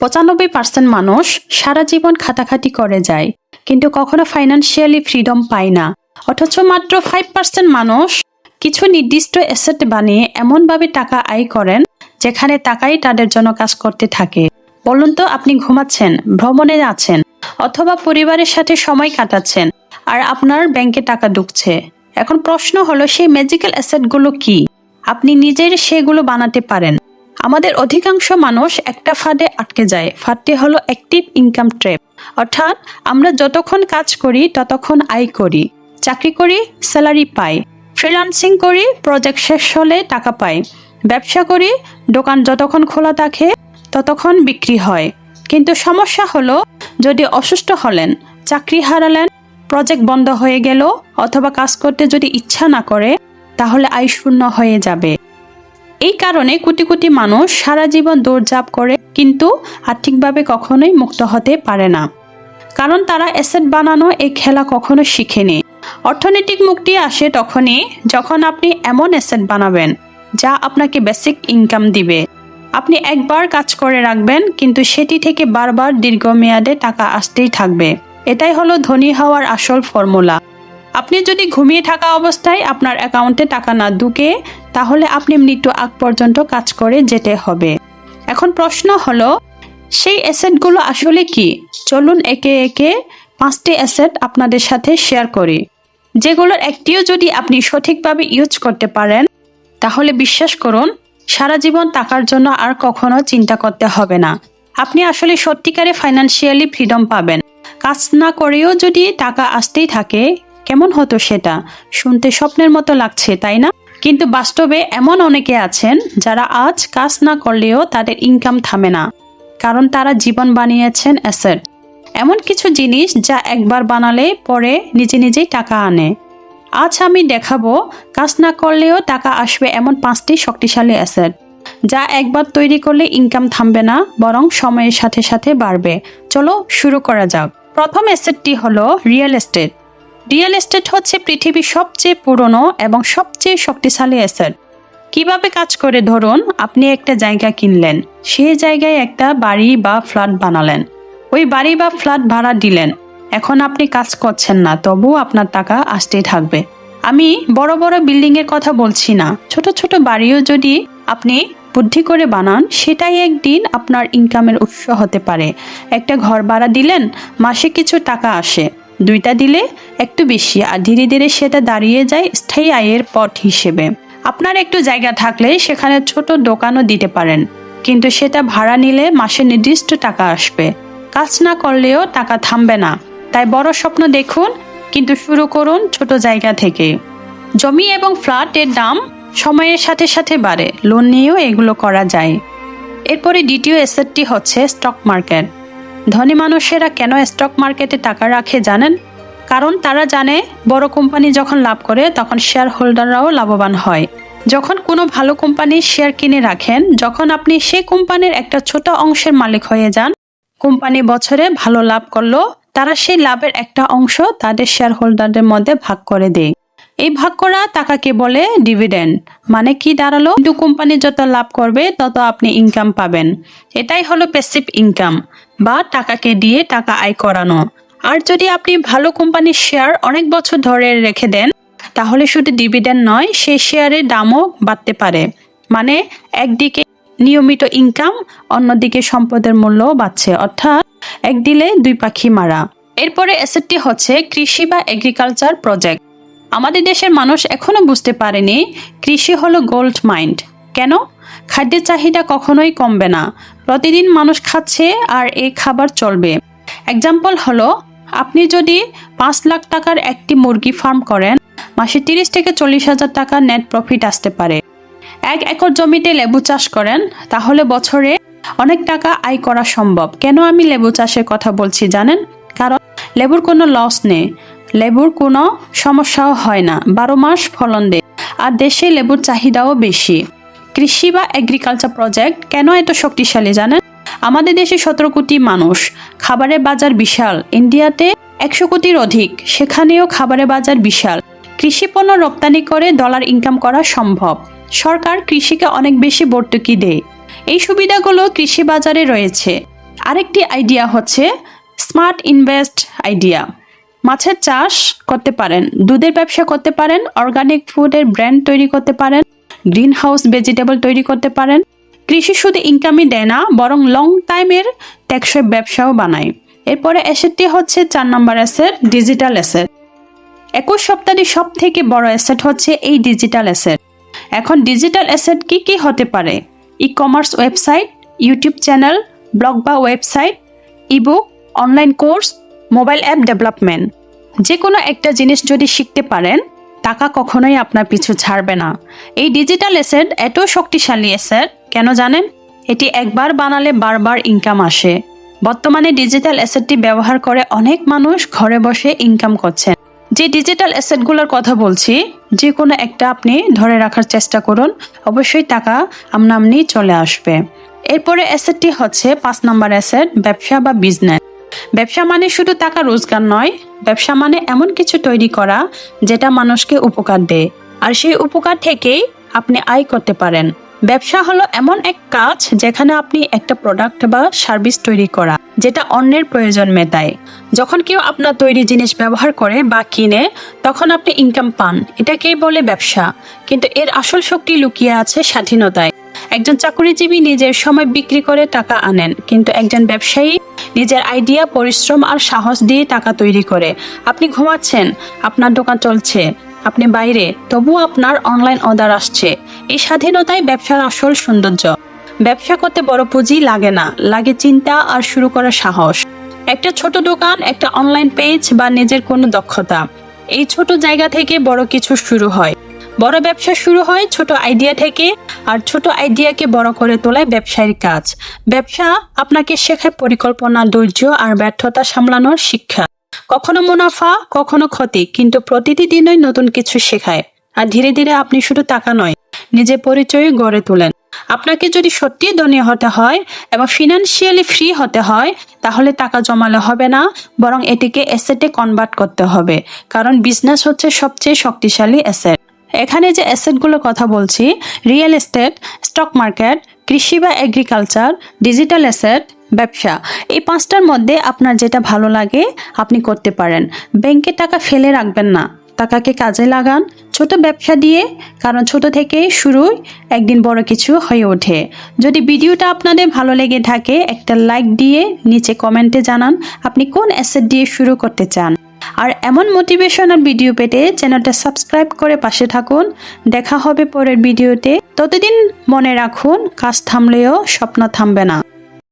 পঁচানব্বই পার্সেন্ট মানুষ সারা জীবন খাটাখাটি করে যায়, কিন্তু কখনো ফাইন্যান্সিয়ালি ফ্রিডম পায় না। অথচ মাত্র ফাইভ পার্সেন্ট মানুষ কিছু নির্দিষ্ট অ্যাসেট বানিয়ে এমনভাবে টাকা আয় করেন, যেখানে টাকাই তাদের জন্য কাজ করতে থাকে। বলুন তো, আপনি ঘুমাচ্ছেন, ভ্রমণে আছেন, অথবা পরিবারের সাথে সময় কাটাচ্ছেন, আর আপনার ব্যাংকে টাকা ঢুকছে। এখন প্রশ্ন হলো, সেই ম্যাজিক্যাল অ্যাসেটগুলো কি? আপনি নিজের সেগুলো বানাতে পারেন। আমাদের অধিকাংশ মানুষ একটা ফাঁদে আটকে যায়। ফাঁদটি হলো অ্যাক্টিভ ইনকাম ট্র্যাপ অর্থাৎ আমরা যতক্ষণ কাজ করি, ততক্ষণ আয় করি। চাকরি করি স্যালারি পাই। ফ্রিলান্সিং করি প্রজেক্ট শেষ হলে টাকা পাই। ব্যবসা করি, দোকান যতক্ষণ খোলা থাকে, ততক্ষণ বিক্রি হয়। কিন্তু সমস্যা হলো, যদি অসুস্থ হলেন, চাকরি হারালেন প্রজেক্ট বন্ধ হয়ে গেল, অথবা কাজ করতে যদি ইচ্ছা না করে, তাহলে আয় শূন্য হয়ে যাবে। এই কারণে কোটি কোটি মানুষ সারা জীবন দৌড়ঝাঁপ করে কিন্তু আর্থিকভাবে কখনোই মুক্ত হতে পারে না। কারণ তারা অ্যাসেট বানানো এই খেলা কখনো শিখেনি। অর্থনৈতিক মুক্তি আসে তখনই যখন আপনি এমন অ্যাসেট বানাবেন যা আপনাকে বেসিক ইনকাম দিবে। আপনি একবার কাজ করে রাখবেন কিন্তু সেটি থেকে বারবার দীর্ঘমেয়াদে টাকা আসতেই থাকবে। এটাই হলো ধনী হওয়ার আসল ফর্মুলা। আপনি যদি ঘুমিয়ে থাকা অবস্থায় আপনার অ্যাকাউন্টে টাকা না ঢুকে, তাহলে আপনি মৃত্যু আগ পর্যন্ত কাজ করে যেতে হবে। এখন প্রশ্ন হলো, সেই অ্যাসেটগুলো আসলে কি? চলুন একে একে পাঁচটি অ্যাসেট আপনাদের সাথে শেয়ার করি। যেগুলোর একটিও যদি আপনি সঠিকভাবে ইউজ করতে পারেন, তাহলে বিশ্বাস করুন, সারা জীবন টাকার জন্য আর কখনো চিন্তা করতে হবে না। আপনি আসলে সত্যিকারে ফাইন্যান্সিয়ালি ফ্রিডম পাবেন। কাজ না করেও যদি টাকা আসতেই থাকে কেমন হতো সেটা? শুনতে স্বপ্নের মতো লাগছে, তাই না? কিন্তু বাস্তবে এমন অনেকে আছেন যারা আজ কাজ না করলেও তাদের ইনকাম থামে না, কারণ তারা জীবন বানিয়েছেন অ্যাসেট এমন কিছু জিনিস যা একবার বানালে পরে নিজে নিজেই টাকা আনে। আজ আমি দেখাবো, কাজ না করলেও টাকা আসবে এমন পাঁচটি শক্তিশালী অ্যাসেট যা একবার তৈরি করলে ইনকাম থামবে না, বরং সময়ের সাথে সাথে বাড়বে। চলো শুরু করা যাক। প্রথম অ্যাসেটটি হলো রিয়েল এস্টেট রিয়েল এস্টেট হচ্ছে পৃথিবীর সবচেয়ে পুরনো এবং সবচেয়ে শক্তিশালী অ্যাসেট কীভাবে কাজ করে? ধরুন, আপনি একটা জায়গা কিনলেন। সেই জায়গায় একটা বাড়ি বা ফ্ল্যাট বানালেন। ওই বাড়ি বা ফ্ল্যাট ভাড়া দিলেন। এখন আপনি কাজ করছেন না, তবুও আপনার টাকা আসতেই থাকবে। আমি বড় বড় বিল্ডিং এর কথা বলছি না। ছোট ছোট বাড়িও যদি আপনি বুদ্ধি করে বানান, সেটাই একদিন আপনার ইনকামের উৎস হতে পারে। একটা ঘর ভাড়া দিলেন, মাসে কিছু টাকা আসে। দুইটা দিলে একটু বেশি আর ধীরে ধীরে সেটা দাঁড়িয়ে যায় স্থায়ী আয়ের পথ হিসেবে। আপনার একটু জায়গা থাকলে সেখানে ছোট দোকানও দিতে পারেন, কিন্তু সেটা ভাড়া নিলে মাসে নির্দিষ্ট টাকা আসবে। কাজ না করলেও টাকা থামবে না, তাই বড় স্বপ্ন দেখুন, কিন্তু শুরু করুন ছোট জায়গা থেকে। জমি এবং ফ্ল্যাটের দাম সময়ের সাথে সাথে বাড়ে, লোন নিয়েও এগুলো করা যায়। এরপরে দ্বিতীয় অ্যাসেটটি হচ্ছে স্টক মার্কেট ধনী মানুষেরা কেন স্টক মার্কেটে টাকা রাখে জানেন? কারণ তারা জানে, বড় কোম্পানি যখন লাভ করে, তখন শেয়ার হোল্ডাররাও লাভবান হয়। যখন কোনো ভালো কোম্পানির শেয়ার কিনে রাখেন, যখন আপনি সেই কোম্পানির একটা ছোট অংশের মালিক হয়ে যান কোম্পানি বছরে ভালো লাভ করল তারা সেই লাভের একটা অংশ তাদের শেয়ার হোল্ডারদের মধ্যে ভাগ করে দেয়। এই ভাগ করা টাকাকে বলে ডিভিডেন্ড মানে কি দাঁড়াল? কিন্তু কোম্পানি যত লাভ করবে, তত আপনি ইনকাম পাবেন। এটাই হলো প্যাসিভ ইনকাম বা টাকাকে দিয়ে টাকা আয় করানো। আর যদি আপনি ভালো কোম্পানির শেয়ার অনেক বছর ধরে রেখে দেন, তাহলে শুধু ডিভিডেন্ড নয় সেই শেয়ারের দামও বাড়তে পারে। মানে একদিকে নিয়মিত ইনকাম অন্যদিকে সম্পদের মূল্যও বাড়ছে। অর্থাৎ এক দিলে দুই পাখি মারা। এরপরে অ্যাসেটটি হচ্ছে কৃষি বা এগ্রিকালচার প্রজেক্ট আমাদের দেশের মানুষ এখনও বুঝতে পারেনি, কৃষি হলো গোল্ড মাইন্ড কেন? খাদ্যের চাহিদা কখনোই কমবে না। প্রতিদিন মানুষ খাচ্ছে আর এই খাবার চলবে। এক্সাম্পল হলো, আপনি যদি পাঁচ লাখ টাকার একটি মুরগি ফার্ম করেন, মাসে তিরিশ থেকে চল্লিশ হাজার টাকা নেট প্রফিট আসতে পারে। এক একর জমিতে লেবু চাষ করেন, তাহলে বছরে অনেক টাকা আয় করা সম্ভব। কেন আমি লেবু চাষের কথা বলছি জানেন? কারণ লেবুর কোনো লস নেই। লেবুর কোনো সমস্যাও হয় না। বারো মাস ফলন দেয় আর দেশে লেবুর চাহিদাও বেশি। কৃষি বা এগ্রিকালচার প্রজেক্ট কেন এত শক্তিশালী জানেন? আমাদের দেশে সতেরো কোটি মানুষ। খাবারের বাজার বিশাল। ইন্ডিয়াতে একশো কোটির অধিক। সেখানেও খাবারের বাজার বিশাল। কৃষি পণ্য রপ্তানি করে ডলার ইনকাম করা সম্ভব। সরকার কৃষিকে অনেক বেশি ভর্তুকি দেয় এই সুবিধাগুলো কৃষি বাজারে রয়েছে। আরেকটি আইডিয়া হচ্ছে স্মার্ট ইনভেস্ট আইডিয়া মাছের চাষ করতে পারেন, দুধের ব্যবসা করতে পারেন অর্গানিক ফুডের ব্র্যান্ড তৈরি করতে পারেন গ্রিন হাউস ভেজিটেবল তৈরি করতে পারেন। কৃষি শুধু ইনকামই দেয় না, বরং লং টাইমের টেকসই ব্যবসাও বানায়। এরপরে অ্যাসেটটি হচ্ছে চার নম্বর অ্যাসেট ডিজিটাল অ্যাসেট একুশ সপ্তাহের সব থেকে বড় অ্যাসেট হচ্ছে এই ডিজিটাল অ্যাসেট এখন ডিজিটাল অ্যাসেট কি কি হতে পারে? E commerce website YouTube channel blog বা website ebook online course mobile app development যে কোনো একটা জিনিস যদি শিখতে পারেন, টাকা কখনোই আপনার পিছু ছাড়বে না। এই ডিজিটাল অ্যাসেট এত শক্তিশালী অ্যাসেট কেন জানেন? এটি একবার বানালে বারবার ইনকাম আসে। বর্তমানে ডিজিটাল অ্যাসেটটি ব্যবহার করে অনেক মানুষ ঘরে বসে ইনকাম করছেন। যে ডিজিটাল অ্যাসেটগুলোর কথা বলছি যে কোনো একটা আপনি ধরে রাখার চেষ্টা করুন, অবশ্যই টাকা আমনামনি চলে আসবে। এরপরে অ্যাসেটটি হচ্ছে পাঁচ নম্বর অ্যাসেট ব্যবসা বা বিজনেস ব্যবসা মানে শুধু টাকা রোজগার নয় ব্যবসা মানে এমন কিছু তৈরি করা যেটা মানুষকে উপকার দেয়। আর সেই উপকার থেকেই আপনি আয় করতে পারেন। ব্যবসা হলো এমন এক কাজ যেখানে আপনি একটা প্রোডাক্ট বা সার্ভিস তৈরি করা, যেটা অন্যের প্রয়োজন মেটায়। যখন কেউ আপনার তৈরি জিনিস ব্যবহার করে বা কিনে, তখন আপনি ইনকাম পান। এটাকেই বলে ব্যবসা। কিন্তু এর আসল শক্তি লুকিয়ে আছে স্বাধীনতায়। একজন চাকরিজীবী নিজের সময় বিক্রি করে টাকা আনেন, কিন্তু একজন ব্যবসায়ী নিজের আইডিয়া পরিশ্রম আর সাহস দিয়ে টাকা তৈরি করে। আপনি ঘুমাচ্ছেন, আপনার দোকান চলছে, আপনি বাইরে, তবুও আপনার অনলাইন অর্ডার আসছে। এই স্বাধীনতাই ব্যবসার আসল সৌন্দর্য। ব্যবসা করতে বড় পুঁজি লাগে না, লাগে চিন্তা আর শুরু করার সাহস। একটা ছোট দোকান, একটা অনলাইন পেজ বা নিজের কোনো দক্ষতা। এই ছোট জায়গা থেকে বড় কিছু শুরু হয়। বড় ব্যবসা শুরু হয় ছোট আইডিয়া থেকে, আর ছোট আইডিয়াকে বড় করে তোলায় ব্যবসায়ীর কাজ। ব্যবসা আপনাকে শেখায় পরিকল্পনা, ধৈর্য আর ব্যর্থতা সামলানোর শিক্ষা। কখনো মুনাফা, কখনো ক্ষতি, কিন্তু প্রতিটি দিনই নতুন কিছু শেখায়। আর ধীরে ধীরে আপনি শুধু টাকা নয় নিজের পরিচয় গড়ে তোলেন। আপনাকে যদি সত্যি ধনী হতে হয় এবং ফিনান্সিয়ালি ফ্রি হতে হয়, তাহলে টাকা জমালে হবে না, বরং এটিকে অ্যাসেটে কনভার্ট করতে হবে। কারণ বিজনেস হচ্ছে সবচেয়ে শক্তিশালী অ্যাসেট এখানে যে অ্যাসেটগুলোর কথা বলছি রিয়েল এস্টেট স্টক মার্কেট কৃষি বা এগ্রিকালচার ডিজিটাল অ্যাসেট ব্যবসা, এই পাঁচটার মধ্যে আপনার যেটা ভালো লাগে আপনি করতে পারেন। ব্যাংকে টাকা ফেলে রাখবেন না। টাকাকে কাজে লাগান। ছোট ব্যবসা দিয়ে, কারণ ছোট থেকে শুরুই একদিন বড় কিছু হয়ে ওঠে। যদি ভিডিওটা আপনাদের ভালো লেগে থাকে, একটা লাইক দিয়ে নিচে কমেন্টে জানান, আপনি কোন অ্যাসেট দিয়ে শুরু করতে চান? আর এমন মোটিভেশনাল ভিডিও পেতে চ্যানেলটা সাবস্ক্রাইব করে পাশে থাকুন। দেখা হবে পরের ভিডিওতে ততদিন মনে রাখুন, কাজ থামলেও স্বপ্ন থামবে না।